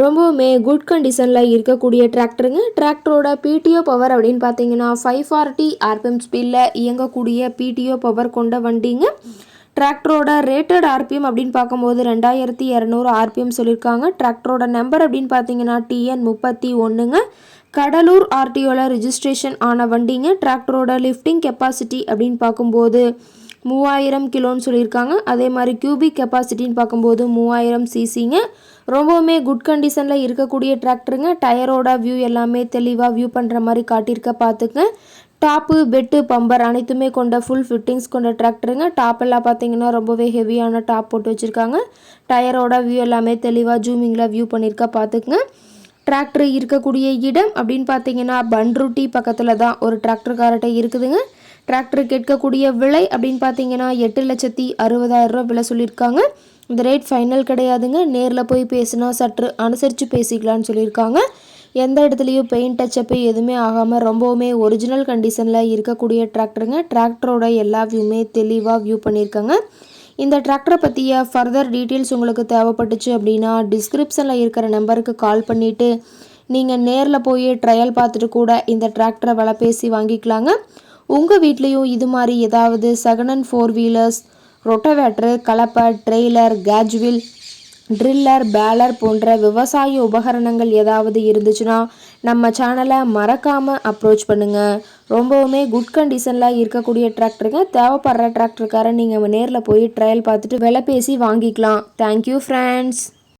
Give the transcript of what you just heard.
ரொம்பவுமே குட் கண்டிஷனில் இருக்கக்கூடிய டிராக்டருங்க டிராக்டரோட பிடிஓ பவர் அப்படின்னு பார்த்தீங்கன்னா ஃபைவ் ஃபார்ட்டி ஆர்பிஎம் ஸ்பீடில் இயங்கக்கூடிய பிடிஓ பவர் கொண்ட வண்டிங்க. டிராக்டரோட ரேட்டட் ஆர்பிஎம் அப்படின்னு பார்க்கும்போது ரெண்டாயிரத்தி இரநூறு ஆர்பிஎம் சொல்லியிருக்காங்க டிராக்டரோட நம்பர் அப்படின்னு பார்த்தீங்கன்னா டிஎன் முப்பத்தி ஒன்றுங்க கடலூர் ஆர்டிஓவில் ரிஜிஸ்ட்ரேஷன் ஆன வண்டிங்க. டிராக்டரோட லிஃப்டிங் கெப்பாசிட்டி அப்படின்னு பார்க்கும்போது மூவாயிரம் கிலோன்னு சொல்லியிருக்காங்க. அதே மாதிரி கியூபிக் கெப்பாசிட்டின்னு பார்க்கும்போது மூவாயிரம் சிசிங்க ரொம்பவுமே குட் கண்டிஷனில் இருக்கக்கூடிய டிராக்டருங்க டயரோட வியூ எல்லாமே தெளிவாக வியூ பண்ணுற மாதிரி காட்டியிருக்க பார்த்துங்க. டாப்பு பெட்டு பம்பர் அனைத்துமே கொண்ட ஃபுல் ஃபிட்டிங்ஸ் கொண்ட டிராக்டருங்க டாப் எல்லாம் பார்த்தீங்கன்னா ரொம்பவே ஹெவியான டாப் போட்டு வச்சுருக்காங்க. டயரோட வியூ எல்லாமே தெளிவாக ஜூமிங்கில் வியூ பண்ணியிருக்க பார்த்துக்குங்க. டிராக்டர் இருக்கக்கூடிய இடம் அப்படின்னு பார்த்தீங்கன்னா பன்ருட்டி பக்கத்தில் தான் ஒரு டிராக்டர் இருக்குதுங்க. டிராக்டர் கேட்கக்கூடிய விலை அப்படின்னு பார்த்தீங்கன்னா எட்டு லட்சத்தி அறுபதாயிரம் ரூபா விலை சொல்லியிருக்காங்க. இந்த ரேட் ஃபைனல் கிடையாதுங்க. நேரில் போய் பேசினா சற்று அனுசரித்து பேசிக்கலான்னு சொல்லியிருக்காங்க. எந்த இடத்துலையும் பெயிண்ட் டச்சப்பு எதுவுமே ஆகாமல் ரொம்பவுமே ஒரிஜினல் கண்டிஷனில் இருக்கக்கூடிய டிராக்டருங்க டிராக்டரோட எல்லா வியூமே தெளிவாக வியூ பண்ணியிருக்காங்க. இந்த டிராக்டரை பற்றிய ஃபர்தர் டீட்டெயில்ஸ் உங்களுக்கு தேவைப்பட்டுச்சு அப்படின்னா டிஸ்கிரிப்ஷனில் இருக்கிற நம்பருக்கு கால் பண்ணிவிட்டு நீங்கள் நேரில் போய் ட்ரையல் பார்த்துட்டு கூட இந்த டிராக்டரை விலை பேசி வாங்கிக்கலாங்க. உங்கள் வீட்லேயும் இது மாதிரி ஏதாவது செகண்ட் ஃபோர் வீலர்ஸ் ரொட்டவேட்ரு கலப்பை ட்ரெய்லர் கேஜ்வில் ட்ரில்லர் பேலர் போன்ற விவசாய உபகரணங்கள் ஏதாவது இருந்துச்சுன்னா நம்ம சேனலை மறக்காமல் அப்ரோச் பண்ணுங்கள் ரொம்பவுமே குட் கண்டிஷனில் இருக்கக்கூடிய டிராக்டருங்க தேவைப்படுற டிராக்டருக்கார நீங்கள் நேரில் போய் ட்ரையல் பார்த்துட்டு விலை பேசி வாங்கிக்கலாம். Thank you friends